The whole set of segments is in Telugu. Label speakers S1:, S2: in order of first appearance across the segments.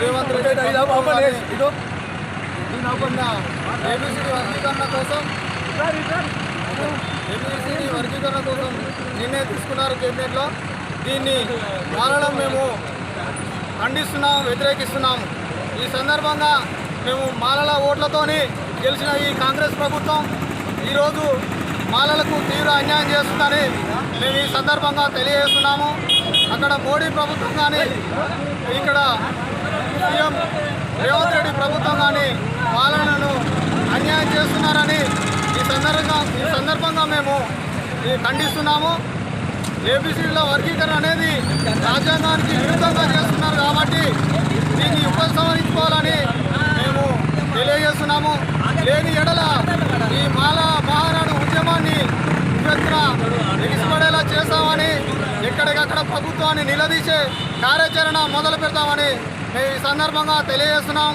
S1: రేవంత్ రెడ్డి ఏబిసిడి వర్గీకరణ కోసం ఏబిసిడి వర్గీకరణ కోసం నిర్ణయం తీసుకున్నారు కేబినెట్లో. దీన్ని మారడం మేము ఖండిస్తున్నాం వ్యతిరేకిస్తున్నాం. ఈ సందర్భంగా మేము మాలల ఓట్లతోని గెలిచిన ఈ కాంగ్రెస్ ప్రభుత్వం ఈరోజు మాలలకు తీవ్ర అన్యాయం చేస్తుందని మేము ఈ సందర్భంగా తెలియజేస్తున్నాము. అక్కడ మోడీ ప్రభుత్వం కానీ ఇక్కడ సీఎం రేవంత్ రెడ్డి ప్రభుత్వం కానీ పాలనను అన్యాయం చేస్తున్నారని ఈ సందర్భంగా ఈ సందర్భంగా మేము ఖండిస్తున్నాము. ఏబిసిడిలో వర్గీకరణ అనేది రాజ్యాంగానికి విరుద్ధంగా చేస్తున్నారు కాబట్టి దీన్ని ఉపసంహరించుకోవాలని మేము తెలియజేస్తున్నాము. లేని ఎడల ఈ మాల ఎక్కడికక్కడ ప్రభుత్వాన్ని నిలదీసే కార్యాచరణ మొదలు పెడతామని మేము ఈ సందర్భంగా తెలియజేస్తున్నాం.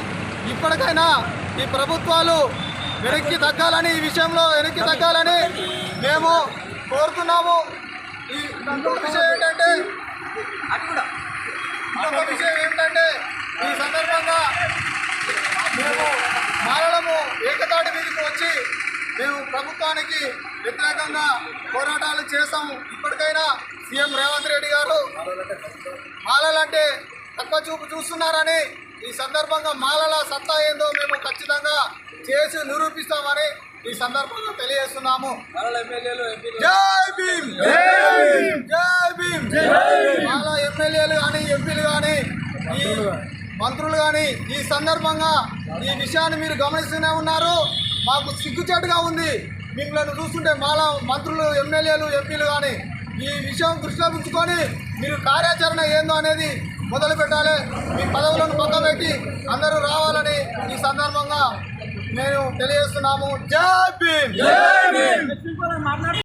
S1: ఇప్పటికైనా ఈ ప్రభుత్వాలు వెనక్కి తగ్గాలని ఈ విషయంలో వెనక్కి తగ్గాలని మేము కోరుతున్నాము. ఈ విషయం ఏంటంటే ఇంకొక విషయం ఏంటంటే ఈ సందర్భంగా మేము మారడము ఏకతాటి మీదకి వచ్చి మేము ప్రభుత్వానికి వ్యతిరేకంగా పోరాటాలు చేస్తాము ఇప్పటికైనా సీఎం రేవంత్ రెడ్డి గారు మాలలంటే తక్కువ చూపు చూస్తున్నారని ఈ సందర్భంగా మాలల సత్తా ఏందో మేము ఖచ్చితంగా చేసి నిరూపిస్తామని ఈ సందర్భంగా తెలియజేస్తున్నాము. జై భీమ్! జై భీమ్! మాల ఎమ్మెల్యేలు కానీ ఎంపీలు కానీ ఈ మంత్రులు కానీ ఈ సందర్భంగా ఈ విషయాన్ని మీరు గమనిస్తూనే ఉన్నారు. మాకు సిగ్గుచేటుగా ఉంది. మిమ్మల్ని చూస్తుంటే మాల మంత్రులు ఎమ్మెల్యేలు ఎంపీలు కానీ ఈ విషయం దృష్టిలో ఉంచుకొని మీరు కార్యాచరణ ఏందో అనేది మొదలు పెట్టాలి. మీ పదవులను పక్కబెట్టి అందరూ రావాలని ఈ సందర్భంగా మేము తెలియజేస్తున్నాము. జై భీమ్!